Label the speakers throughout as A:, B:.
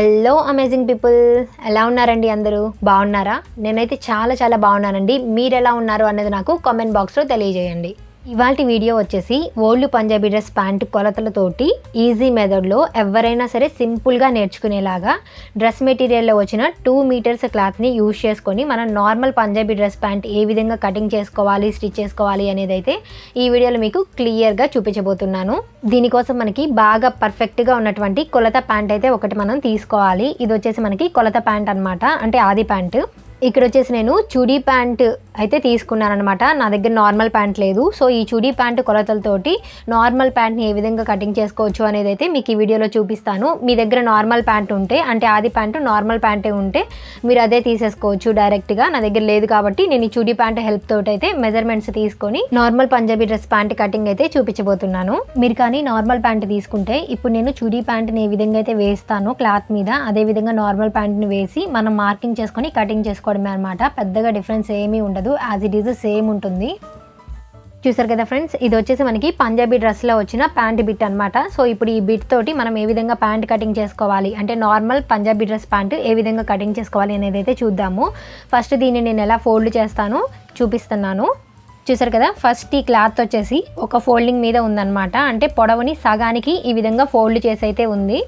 A: Hello amazing people ఎలా ఉన్నారండి అందరూ? బాగున్నారా? నేనైతే చాలా చాలా బాగున్నానండి. మీరు ఎలా ఉన్నారు అనేది నాకు కామెంట్ బాక్స్లో తెలియజేయండి. ఇవాళ వీడియో వచ్చేసి ఓల్డ్ పంజాబీ డ్రెస్ ప్యాంట్ కొలతలతోటి ఈజీ మెథడ్లో ఎవరైనా సరే సింపుల్గా నేర్చుకునేలాగా డ్రెస్ మెటీరియల్లో వచ్చిన టూ మీటర్స్ క్లాత్ని యూజ్ చేసుకొని మనం నార్మల్ పంజాబీ డ్రెస్ ప్యాంట్ ఏ విధంగా కటింగ్ చేసుకోవాలి స్టిచ్ చేసుకోవాలి అనేది అయితే ఈ వీడియోలో మీకు క్లియర్గా చూపించబోతున్నాను. దీనికోసం మనకి బాగా పర్ఫెక్ట్గా ఉన్నటువంటి కొలత ప్యాంట్ అయితే ఒకటి మనం తీసుకోవాలి. ఇది వచ్చేసి మనకి కొలత ప్యాంట్ అన్నమాట. అంటే ఆది ప్యాంటు. ఇక్కడ వచ్చేసి నేను చుడీ ప్యాంట్ అయితే తీసుకున్నానమాట నా దగ్గర నార్మల్ ప్యాంట్ లేదు. సో ఈ చుడీ ప్యాంట్ కొలతలతోటి నార్మల్ ప్యాంట్ని ఏ విధంగా కటింగ్ చేసుకోవచ్చు అనేది అయితే మీకు ఈ వీడియోలో చూపిస్తాను. మీ దగ్గర నార్మల్ ప్యాంట్ ఉంటే అంటే ఆది ప్యాంట్ నార్మల్ ప్యాంటే ఉంటే మీరు అదే తీసేసుకోవచ్చు డైరెక్ట్గా నా దగ్గర లేదు కాబట్టి నేను ఈ చుడీ ప్యాంట్ హెల్ప్ తోటి అయితే మెజర్మెంట్స్ తీసుకొని normal Punjabi dress pant cutting అయితే చూపించబోతున్నాను. మీరు కానీ నార్మల్ ప్యాంట్ తీసుకుంటే ఇప్పుడు నేను చుడీ ప్యాంట్ని ఏ విధంగా అయితే వేస్తానో క్లాత్ మీద అదే విధంగా నార్మల్ ప్యాంట్ని వేసి మనం మార్కింగ్ చేసుకొని కటింగ్ చేసుకోవడమే అనమాట పెద్దగా డిఫరెన్స్ ఏమీ ఉండదు. యాజ్ ఇట్ ఈజ్ సేమ్ ఉంటుంది. చూసారు కదా ఫ్రెండ్స్ ఇది వచ్చేసి మనకి పంజాబీ డ్రెస్లో వచ్చిన ప్యాంట్ బిట్ అనమాట సో ఇప్పుడు ఈ బిట్ తోటి మనం ఏ విధంగా ప్యాంట్ కటింగ్ చేసుకోవాలి? అంటే నార్మల్ పంజాబీ డ్రెస్ ప్యాంట్ ఏ విధంగా కటింగ్ చేసుకోవాలి అనేది అయితే చూద్దాము. ఫస్ట్ దీన్ని నేను ఎలా ఫోల్డ్ చేస్తానో చూపిస్తున్నాను. చూసారు కదా ఫస్ట్ ఈ క్లాత్ వచ్చేసి ఒక ఫోల్డింగ్ మీద ఉందన్నమాట. అంటే పొడవుని సగానికి ఈ విధంగా ఫోల్డ్ చేసి అయితే ఉంది.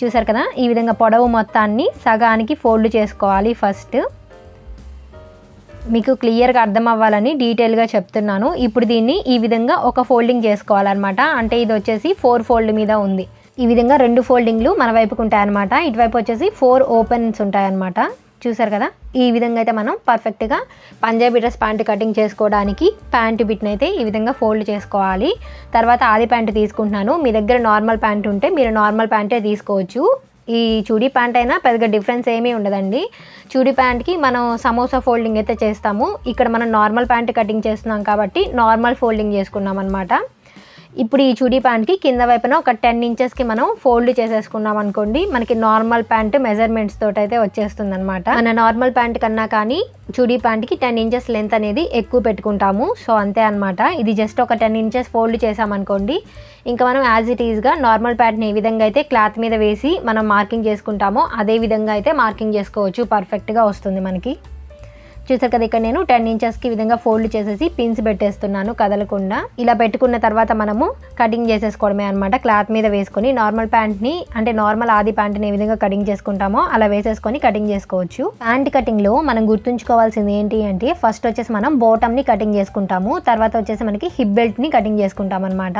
A: చూసారు కదా ఈ విధంగా పొడవు మొత్తాన్ని సగానికి ఫోల్డ్ చేసుకోవాలి ఫస్ట్ మీకు క్లియర్గా అర్థం అవ్వాలని డీటెయిల్గా చెప్తున్నాను. ఇప్పుడు దీన్ని ఈ విధంగా ఒక ఫోల్డింగ్ చేసుకోవాలన్నమాట. అంటే ఇది వచ్చేసి ఫోర్ ఫోల్డ్ మీద ఉంది. ఈ విధంగా రెండు ఫోల్డింగ్లు మన వైపుకు ఉంటాయన్నమాట. ఇటువైపు వచ్చేసి ఫోర్ ఓపెన్స్ ఉంటాయన్నమాట. చూసారు కదా? ఈ విధంగా అయితే మనం పర్ఫెక్ట్గా పంజాబీ డ్రెస్ ప్యాంట్ కటింగ్ చేసుకోవడానికి ప్యాంట్ బిట్ని అయితే ఈ విధంగా ఫోల్డ్ చేసుకోవాలి. తర్వాత ఆది ప్యాంట్ తీసుకుంటున్నాను. మీ దగ్గర నార్మల్ ప్యాంట్ ఉంటే మీరు నార్మల్ ప్యాంటే తీసుకోవచ్చు. ఈ చూడీ ప్యాంట్ అయినా పెద్దగా డిఫరెన్స్ ఏమీ ఉండదండి. చూడీ ప్యాంట్కి మనం సమోసా ఫోల్డింగ్ అయితే చేస్తాము. ఇక్కడ మనం నార్మల్ ప్యాంట్ కటింగ్ చేస్తున్నాం కాబట్టి నార్మల్ ఫోల్డింగ్ చేసుకున్నాం అనమాట ఇప్పుడు ఈ చూడీ ప్యాంట్కి కింద వైపున ఒక టెన్ ఇంచెస్కి మనం ఫోల్డ్ చేసేసుకున్నాం అనుకోండి మనకి నార్మల్ ప్యాంట్ మెజర్మెంట్స్ తోటి అయితే వచ్చేస్తుంది అనమాట మన నార్మల్ ప్యాంట్ కన్నా కానీ చూడీ ప్యాంట్కి టెన్ ఇంచెస్ లెంత్ అనేది ఎక్కువ పెట్టుకుంటాము. సో అంతే అనమాట ఇది జస్ట్ ఒక టెన్ ఇంచెస్ ఫోల్డ్ చేసామనుకోండి ఇంకా మనం యాజ్ ఇట్ ఈజ్గా నార్మల్ ప్యాంట్ని ఏ విధంగా అయితే క్లాత్ మీద వేసి మనం మార్కింగ్ చేసుకుంటామో అదే విధంగా అయితే మార్కింగ్ చేసుకోవచ్చు. పర్ఫెక్ట్గా వస్తుంది మనకి. చూసారు కదా ఇక్కడ నేను టెన్ ఇంచెస్కి విధంగా ఫోల్డ్ చేసేసి పిన్స్ పెట్టేస్తున్నాను కదలకుండా. ఇలా పెట్టుకున్న తర్వాత మనము కటింగ్ చేసేసుకోవడమే అనమాట క్లాత్ మీద వేసుకొని నార్మల్ ప్యాంట్ని అంటే నార్మల్ ఆది ప్యాంట్ని ఏ విధంగా కటింగ్ చేసుకుంటామో అలా వేసేసుకొని కటింగ్ చేసుకోవచ్చు. ప్యాంట్ కటింగ్లో మనం గుర్తుంచుకోవాల్సింది ఏంటి అంటే ఫస్ట్ వచ్చేసి మనం బోటమ్ని కటింగ్ చేసుకుంటాము. తర్వాత వచ్చేసి మనకి హిప్ బెల్ట్ని కటింగ్ చేసుకుంటాం అనమాట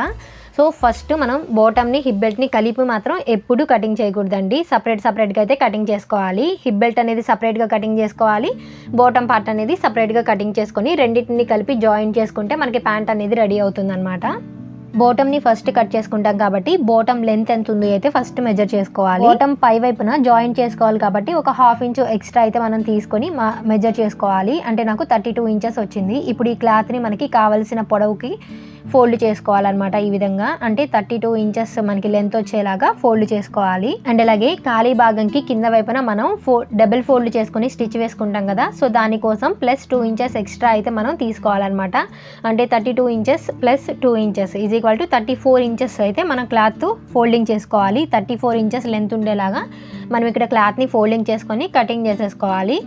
A: సో ఫస్ట్ మనం బోటమ్ని హిప్ బెల్ట్ని కలిపి మాత్రం ఎప్పుడు కటింగ్ చేయకూడదండి. సపరేట్ సపరేట్గా అయితే కటింగ్ చేసుకోవాలి. హిప్ బెల్ట్ అనేది సపరేట్గా కటింగ్ చేసుకోవాలి. బోటమ్ పార్ట్ అనేది సపరేట్గా కటింగ్ చేసుకొని రెండింటిని కలిపి జాయిన్ చేసుకుంటే మనకి ప్యాంట్ అనేది రెడీ అవుతుంది అనమాట ఫస్ట్ కట్ చేసుకుంటాం కాబట్టి బోటమ్ లెంత్ ఎంత ఉంది అయితే ఫస్ట్ మెజర్ చేసుకోవాలి. బోటమ్ పై వైపున జాయిన్ చేసుకోవాలి కాబట్టి ఒక హాఫ్ ఇంచ్ ఎక్స్ట్రా అయితే మనం తీసుకొని మెజర్ చేసుకోవాలి. అంటే నాకు థర్టీ టూ ఇంచెస్ వచ్చింది. ఇప్పుడు ఈ క్లాత్ని మనకి కావలసిన పొడవుకి ఫోల్డ్ చేసుకోవాలన్నమాట ఈ విధంగా. అంటే థర్టీ టూ ఇంచెస్ మనకి లెంత్ వచ్చేలాగా ఫోల్డ్ చేసుకోవాలి. అండ్ అలాగే ఖాళీ భాగంకి కింద వైపున మనం ఫో డబుల్ ఫోల్డ్ చేసుకొని స్టిచ్ వేసుకుంటాం కదా. సో దానికోసం ప్లస్ టూ ఇంచెస్ ఎక్స్ట్రా అయితే మనం తీసుకోవాలన్నమాట. అంటే thirty two inches plus two inches is equal to thirty four inches అయితే మనం క్లాత్ ఫోల్డింగ్ చేసుకోవాలి. థర్టీ ఫోర్ ఇంచెస్ లెంత్ ఉండేలాగా మనం ఇక్కడ క్లాత్ని ఫోల్డింగ్ చేసుకొని కటింగ్ చేసేసుకోవాలి.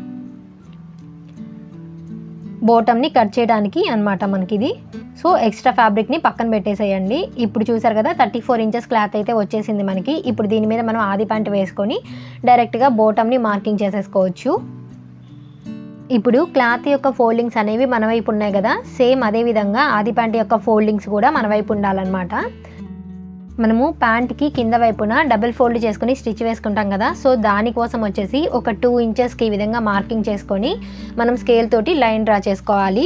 A: బోటమ్ని కట్ చేయడానికి అనమాట మనకి ఇది సో ఎక్స్ట్రా ఫ్యాబ్రిక్ని పక్కన పెట్టేసేయండి. ఇప్పుడు చూసారు కదా థర్టీ ఫోర్ ఇంచెస్ క్లాత్ అయితే వచ్చేసింది మనకి. ఇప్పుడు దీని మీద మనం ఆది ప్యాంట్ వేసుకొని డైరెక్ట్గా బోటమ్ని మార్కింగ్ చేసేసుకోవచ్చు. ఇప్పుడు క్లాత్ యొక్క ఫోల్డింగ్స్ అనేవి మన వైపు ఉన్నాయి కదా. సేమ్ అదే విధంగా ఆది ప్యాంట్ యొక్క ఫోల్డింగ్స్ కూడా మన వైపు ఉండాలన్నమాట. మనము ప్యాంట్కి కింద వైపున డబుల్ ఫోల్డ్ చేసుకొని స్టిచ్ వేసుకుంటాం కదా. సో దానికోసం వచ్చేసి ఒక టూ ఇంచెస్కి ఈ విధంగా మార్కింగ్ చేసుకొని మనం స్కేల్ తోటి లైన్ డ్రా చేసుకోవాలి.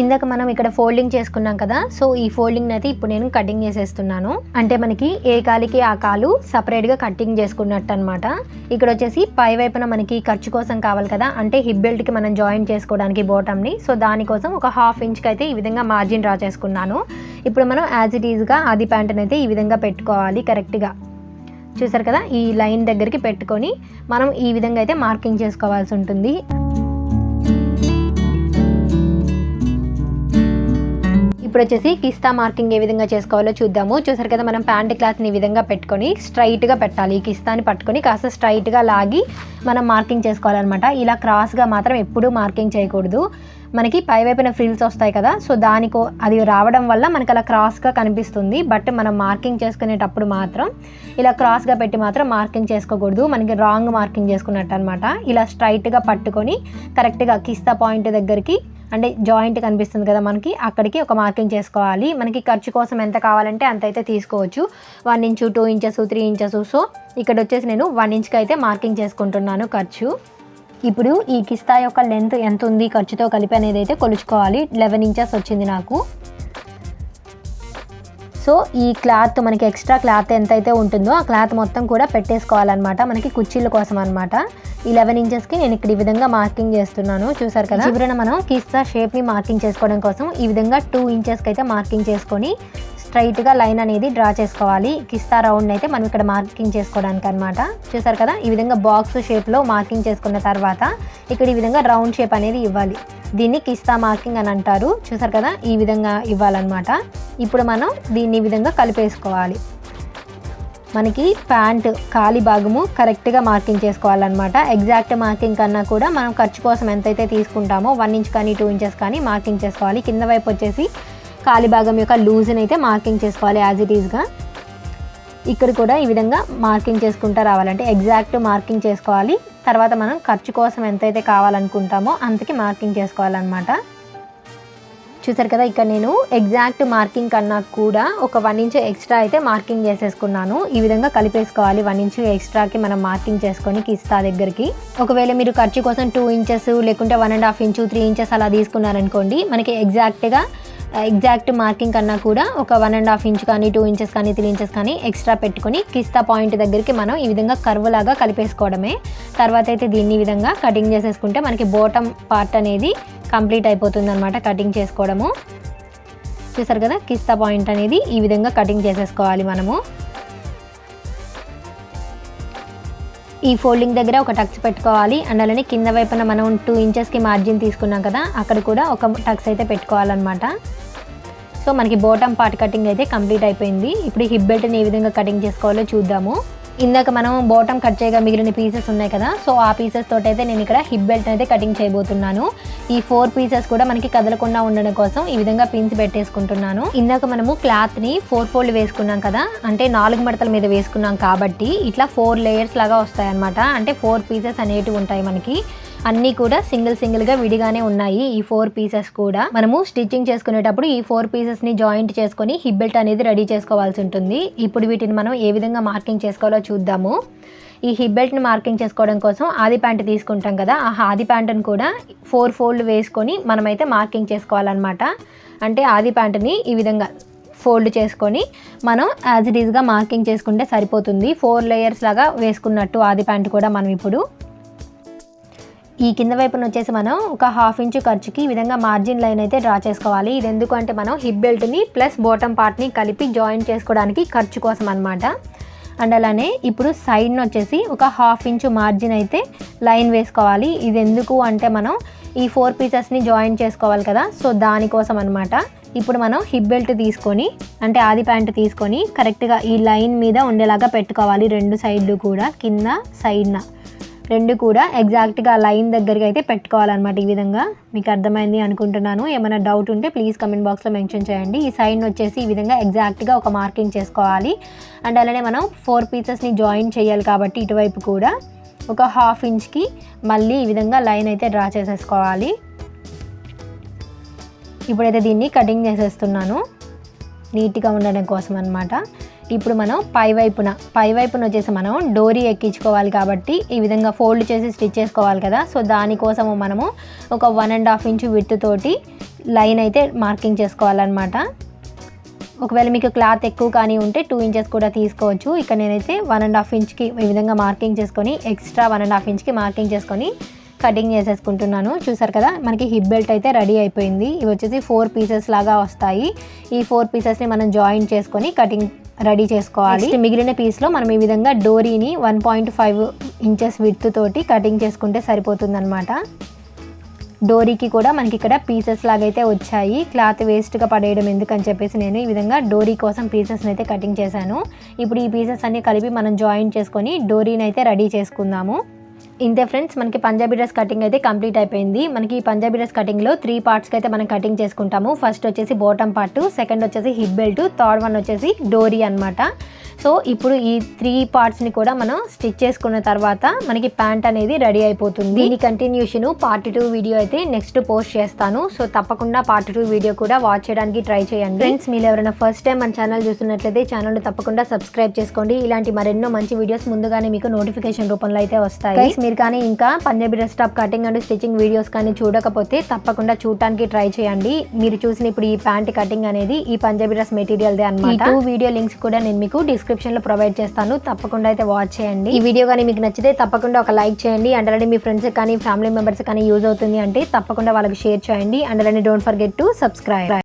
A: ఇందాక మనం ఇక్కడ ఫోల్డింగ్ చేసుకున్నాం కదా సో ఈ ఫోల్డింగ్ అయితే ఇప్పుడు నేను కటింగ్ చేసేస్తున్నాను. అంటే మనకి ఏ కాలికి ఆ కాలు సపరేట్గా కటింగ్ చేసుకున్నట్టు అనమాట ఇక్కడ వచ్చేసి పై వైపున మనకి ఖర్చు కోసం కావాలి కదా అంటే హిప్ బెల్ట్కి మనం జాయిన్ చేసుకోవడానికి బోటమ్ని సో దానికోసం ఒక హాఫ్ ఇంచ్కి అయితే ఈ విధంగా మార్జిన్ డ్రా చేసుకున్నాను. ఇప్పుడు మనం యాజ్ ఇట్ ఈజ్గా అది ప్యాంట్ని అయితే ఈ విధంగా పెట్టుకోవాలి కరెక్ట్గా చూసారు కదా ఈ లైన్ దగ్గరికి పెట్టుకొని మనం ఈ విధంగా అయితే మార్కింగ్ చేసుకోవాల్సి ఉంటుంది. ఇప్పుడు వచ్చేసి కిస్తా మార్కింగ్ ఏ విధంగా చేసుకోవాలో చూద్దాము. చూసారు కదా మనం ప్యాంట్ క్లాత్ని ఈ విధంగా పెట్టుకొని స్ట్రైట్గా పెట్టాలి. ఈ కిస్తాని పట్టుకొని కాస్త స్ట్రైట్గా లాగి మనం మార్కింగ్ చేసుకోవాలన్నమాట. ఇలా క్రాస్గా మాత్రం ఎప్పుడూ మార్కింగ్ చేయకూడదు. మనకి పైవైపున ఫ్రిల్స్ వస్తాయి కదా సో దానికో అది రావడం వల్ల మనకి అలా క్రాస్గా కనిపిస్తుంది. బట్ మనం మార్కింగ్ చేసుకునేటప్పుడు మాత్రం ఇలా క్రాస్గా పెట్టి మాత్రం మార్కింగ్ చేసుకోకూడదు. మనకి రాంగ్ మార్కింగ్ చేసుకున్నట్టు అనమాట ఇలా స్ట్రైట్గా పట్టుకొని కరెక్ట్గా కిస్తా పాయింట్ దగ్గరికి అంటే జాయింట్ కనిపిస్తుంది కదా మనకి అక్కడికి ఒక మార్కింగ్ చేసుకోవాలి. మనకి ఖర్చు కోసం ఎంత కావాలంటే అంత అయితే తీసుకోవచ్చు. One inch two inches three inches. So ఇక్కడ వచ్చేసి నేను వన్ ఇంచ్కి అయితే మార్కింగ్ చేసుకుంటున్నాను ఖర్చు. ఇప్పుడు ఈ కిస్తా యొక్క లెంత్ ఎంత ఉంది ఖర్చుతో కలిపి అనేది అయితే కొలుచుకోవాలి. లెవెన్ ఇంచెస్ వచ్చింది నాకు. సో ఈ క్లాత్ మనకి ఎక్స్ట్రా క్లాత్ ఎంతైతే ఉంటుందో ఆ క్లాత్ మొత్తం కూడా పెట్టేసుకోవాలన్నమాట. మనకి కుర్చీల కోసం అనమాట ఈ లెవెన్ ఇంచెస్కి నేను ఇక్కడ ఈ విధంగా మార్కింగ్ చేస్తున్నాను. చూసారు కదా? చివరన మనం కిస్తా షేప్ని మార్కింగ్ చేసుకోవడం కోసం ఈ విధంగా టూ ఇంచెస్కి అయితే మార్కింగ్ చేసుకొని స్ట్రైట్గా లైన్ అనేది డ్రా చేసుకోవాలి. కిస్తా రౌండ్ అయితే మనం ఇక్కడ మార్కింగ్ చేసుకోవడానికి అనమాట చూసారు కదా? ఈ విధంగా బాక్స్ షేప్లో మార్కింగ్ చేసుకున్న తర్వాత ఇక్కడ ఈ విధంగా రౌండ్ షేప్ అనేది ఇవ్వాలి. దీన్ని కిస్తా మార్కింగ్ అని అంటారు. చూసారు కదా? ఈ విధంగా ఇవ్వాలన్నమాట. ఇప్పుడు మనం దీన్ని ఈ విధంగా కలిపేసుకోవాలి. మనకి ప్యాంట్ ఖాళీ భాగము కరెక్ట్గా మార్కింగ్ చేసుకోవాలన్నమాట. ఎగ్జాక్ట్ మార్కింగ్ కన్నా కూడా మనం ఖర్చు కోసం ఎంతైతే తీసుకుంటామో వన్ ఇంచ్ కానీ టూ ఇంచెస్ కానీ మార్కింగ్ చేసుకోవాలి. కింద వైపు వచ్చేసి ఖాళీ భాగం యొక్క లూజ్ని అయితే మార్కింగ్ చేసుకోవాలి యాజ్ ఇట్ ఈస్గా ఇక్కడ కూడా ఈ విధంగా మార్కింగ్ చేసుకుంటూ రావాలంటే ఎగ్జాక్ట్ మార్కింగ్ చేసుకోవాలి. తర్వాత మనం ఖర్చు కోసం ఎంతైతే కావాలనుకుంటామో అంతకి మార్కింగ్ చేసుకోవాలన్నమాట. చూసారు కదా ఇక్కడ నేను ఎగ్జాక్ట్ మార్కింగ్ కన్నా కూడా ఒక వన్ ఇంచ్ ఎక్స్ట్రా అయితే మార్కింగ్ చేసేసుకున్నాను. ఈ విధంగా కలిపేసుకోవాలి వన్ ఇంచ్ ఎక్స్ట్రాకి మనం మార్కింగ్ చేసుకొని కిస్తా దగ్గరికి. ఒకవేళ మీరు ఖర్చు కోసం టూ ఇంచెస్ లేకుంటే one and half inch three inches అలా తీసుకున్నారనుకోండి మనకి ఎగ్జాక్ట్గా ఎగ్జాక్ట్ మార్కింగ్ కన్నా కూడా ఒక వన్ అండ్ హాఫ్ ఇంచ్ కానీ టూ ఇంచెస్ కానీ త్రీ ఇంచెస్ కానీ ఎక్స్ట్రా పెట్టుకొని కిస్తా పాయింట్ దగ్గరికి మనం ఈ విధంగా కర్వ్ లాగా కలిపేసుకోవడమే. తర్వాత అయితే దీన్ని ఈ విధంగా కటింగ్ చేసేసుకుంటే మనకి బోటం పార్ట్ అనేది కంప్లీట్ అయిపోతుంది అనమాట కటింగ్ చేసుకోవడము. చూసారు కదా కిస్తా పాయింట్ అనేది ఈ విధంగా కటింగ్ చేసేసుకోవాలి మనము. ఈ ఫోల్డింగ్ దగ్గర ఒక టక్స్ పెట్టుకోవాలి. అండ్ అలానే కింద వైపున మనం టూ ఇంచెస్కి మార్జిన్ తీసుకున్నాం కదా అక్కడ కూడా ఒక టక్స్ అయితే పెట్టుకోవాలన్నమాట. సో మనకి బోటమ్ పార్ట్ కటింగ్ అయితే కంప్లీట్ అయిపోయింది. ఇప్పుడు హిప్ బెల్ట్ని ఏ విధంగా కటింగ్ చేసుకోవాలో చూద్దాము. ఇందాక మనం బాటమ్ కట్ చేయగా మిగిలిన పీసెస్ ఉన్నాయి కదా. సో ఆ పీసెస్ తోటి అయితే నేను ఇక్కడ హిప్ బెల్ట్ అయితే కటింగ్ చేయబోతున్నాను. ఈ ఫోర్ పీసెస్ కూడా మనకి కదలకుండా ఉండడం కోసం ఈ విధంగా పిన్స్ పెట్టేసుకుంటున్నాను. ఇందాక మనము క్లాత్ని ఫోర్ ఫోల్డ్ వేసుకున్నాం కదా. అంటే నాలుగు మడతల మీద వేసుకున్నాం కాబట్టి ఇట్లా ఫోర్ లేయర్స్ లాగా వస్తాయన్నమాట. అంటే ఫోర్ పీసెస్ అనేటివి ఉంటాయి మనకి. అన్నీ కూడా సింగిల్ సింగిల్గా విడిగానే ఉన్నాయి ఈ ఫోర్ పీసెస్ కూడా. మనము స్టిచ్చింగ్ చేసుకునేటప్పుడు ఈ ఫోర్ పీసెస్ని జాయింట్ చేసుకొని హిప్ బెల్ట్ అనేది రెడీ చేసుకోవాల్సి ఉంటుంది. ఇప్పుడు వీటిని మనం ఏ విధంగా మార్కింగ్ చేసుకోవాలో చూద్దాము. ఈ హిప్ బెల్ట్ని మార్కింగ్ చేసుకోవడం కోసం ఆది ప్యాంట్ తీసుకుంటాం కదా ఆ ఆది ప్యాంటును కూడా ఫోర్ ఫోల్డ్ వేసుకొని మనమైతే మార్కింగ్ చేసుకోవాలన్నమాట. అంటే ఆది ప్యాంటుని ఈ విధంగా ఫోల్డ్ చేసుకొని మనం యాజ్ ఇట్ ఈస్గా మార్కింగ్ చేసుకుంటే సరిపోతుంది. ఫోర్ లేయర్స్ లాగా వేసుకున్నట్టు ఆది ప్యాంట్ కూడా మనం ఇప్పుడు ఈ కింద వైపున వచ్చేసి మనం ఒక హాఫ్ ఇంచు ఖర్చుకి ఈ విధంగా మార్జిన్ లైన్ అయితే డ్రా చేసుకోవాలి. ఇది ఎందుకు అంటే మనం హిప్ బెల్ట్ని ప్లస్ బాటమ్ పార్ట్ని కలిపి జాయిన్ చేసుకోవడానికి ఖర్చు కోసం అనమాట అండ్ అలానే ఇప్పుడు సైడ్ని వచ్చేసి ఒక హాఫ్ ఇంచు మార్జిన్ అయితే లైన్ వేసుకోవాలి. ఇది ఎందుకు అంటే మనం ఈ ఫోర్ పీసెస్ని జాయిన్ చేసుకోవాలి కదా. సో దానికోసం అనమాట ఇప్పుడు మనం హిప్ బెల్ట్ తీసుకొని అంటే ఆది ప్యాంట్ తీసుకొని కరెక్ట్గా ఈ లైన్ మీద ఉండేలాగా పెట్టుకోవాలి. రెండు సైడ్లు కూడా కింద సైడ్న రెండు కూడా ఎగ్జాక్ట్గా లైన్ దగ్గరికి అయితే పెట్టుకోవాలన్నమాట ఈ విధంగా. మీకు అర్థమైంది అనుకుంటున్నాను. ఏమైనా డౌట్ ఉంటే ప్లీజ్ కమెంట్ బాక్స్లో మెన్షన్ చేయండి. ఈ సైడ్ వచ్చేసి ఈ విధంగా ఎగ్జాక్ట్గా ఒక మార్కింగ్ చేసుకోవాలి. అండ్ అలానే మనం ఫోర్ పీసెస్ని జాయిన్ చేయాలి కాబట్టి ఇటువైపు కూడా ఒక హాఫ్ ఇంచ్కి మళ్ళీ ఈ విధంగా లైన్ అయితే డ్రా చేసేసుకోవాలి. ఇప్పుడైతే దీన్ని కటింగ్ చేసేస్తున్నాను. నీట్గా ఉండడం కోసం అనమాట ఇప్పుడు మనం పై వైపున పై వైపున వచ్చేసి మనం డోరీ ఎక్కించుకోవాలి కాబట్టి ఈ విధంగా ఫోల్డ్ చేసి స్టిచ్ చేసుకోవాలి కదా. సో దానికోసము మనము ఒక one and half inch with తోటి లైన్ అయితే మార్కింగ్ చేసుకోవాలన్నమాట. ఒకవేళ మీకు క్లాత్ ఎక్కువ కానీ ఉంటే టూ ఇంచెస్ కూడా తీసుకోవచ్చు. ఇక్కడ నేనైతే వన్ అండ్ హాఫ్ ఇంచ్కి ఈ విధంగా మార్కింగ్ చేసుకొని ఎక్స్ట్రా వన్ అండ్ హాఫ్ ఇంచ్కి మార్కింగ్ చేసుకొని కటింగ్ చేసేసుకుంటున్నాను. చూసారు కదా మనకి హిప్ బెల్ట్ అయితే రెడీ అయిపోయింది. ఇవి వచ్చేసి ఫోర్ పీసెస్ లాగా వస్తాయి. ఈ ఫోర్ పీసెస్ని మనం జాయిన్ చేసుకొని కటింగ్ రెడీ చేసుకోవాలి. మిగిలిన పీస్లో మనం ఈ విధంగా డోరీని one point five inches with తోటి కటింగ్ చేసుకుంటే సరిపోతుంది అనమాట డోరీకి కూడా మనకి ఇక్కడ పీసెస్ లాగైతే వచ్చాయి. క్లాత్ వేస్ట్గా పడేయడం ఎందుకని చెప్పేసి నేను ఈ విధంగా డోరీ కోసం పీసెస్ని అయితే కటింగ్ చేశాను. ఇప్పుడు ఈ పీసెస్ అన్ని కలిపి మనం జాయిన్ చేసుకొని డోరీని అయితే రెడీ చేసుకుందాము. ఇంతే ఫ్రెండ్స్ మనకి పంజాబీ డ్రెస్ కటింగ్ అయితే కంప్లీట్ అయిపోయింది. మనకి ఈ పంజాబీ డ్రెస్ కటింగ్లో త్రీ పార్ట్స్కి అయితే మనం కటింగ్ చేసుకుంటాము. ఫస్ట్ వచ్చేసి బాటమ్ పార్ట్ సెకండ్ వచ్చేసి హిప్ బెల్ట్ థర్డ్ వన్ వచ్చేసి డోరీ అన్నమాట. సో ఇప్పుడు ఈ త్రీ పార్ట్స్ని కూడా మనం స్టిచ్ చేసుకున్న తర్వాత మనకి ప్యాంట్ అనేది రెడీ అయిపోతుంది. దీని కంటిన్యూషన్ పార్ట్ టూ వీడియో అయితే నెక్స్ట్ పోస్ట్ చేస్తాను. సో తప్పకుండా పార్ట్ టూ వీడియో కూడా వాచ్ చేయడానికి ట్రై చేయండి. ఫ్రెండ్స్ మీరు ఎవరైనా ఫస్ట్ టైం మన ఛానల్ చూస్తున్నట్లయితే ఛానల్ తప్పకుండా సబ్స్క్రైబ్ చేసుకోండి. ఇలాంటి మరెన్నో మంచి వీడియోస్ ముందుగానే మీకు నోటిఫికేషన్ రూపంలో అయితే వస్తాయి. మీరు కానీ ఇంకా Punjabi dress top cutting and stitching videos కానీ చూడకపోతే తప్పకుండా చూడటానికి ట్రై చేయండి. మీరు చూసిన ఇప్పుడు ఈ ప్యాంట్ కటింగ్ అనేది ఈ పంజాబీ డ్రెస్ మెటీరియల్ దే అనమాట టూ వీడియో లింక్స్ కూడా నేను మీకు డిస్క్రిప్షన్లో ప్రొవైడ్ చేస్తాను. తప్పకుండా అయితే వాచ్ చేయండి. ఈ వీడియో కానీ మీకు నచ్చితే తప్పకుండా ఒక లైక్ చేయండి. అండ్ అలానే మీ ఫ్రెండ్స్ కానీ ఫ్యామిలీ మెంబర్స్ కానీ యూజ్ అవుతుంది అంటే తప్పకుండా వాళ్ళకి షేర్ చేయండి. అండ్ అలానే డోంట్ ఫర్గెట్ టు సబ్స్క్రైబ్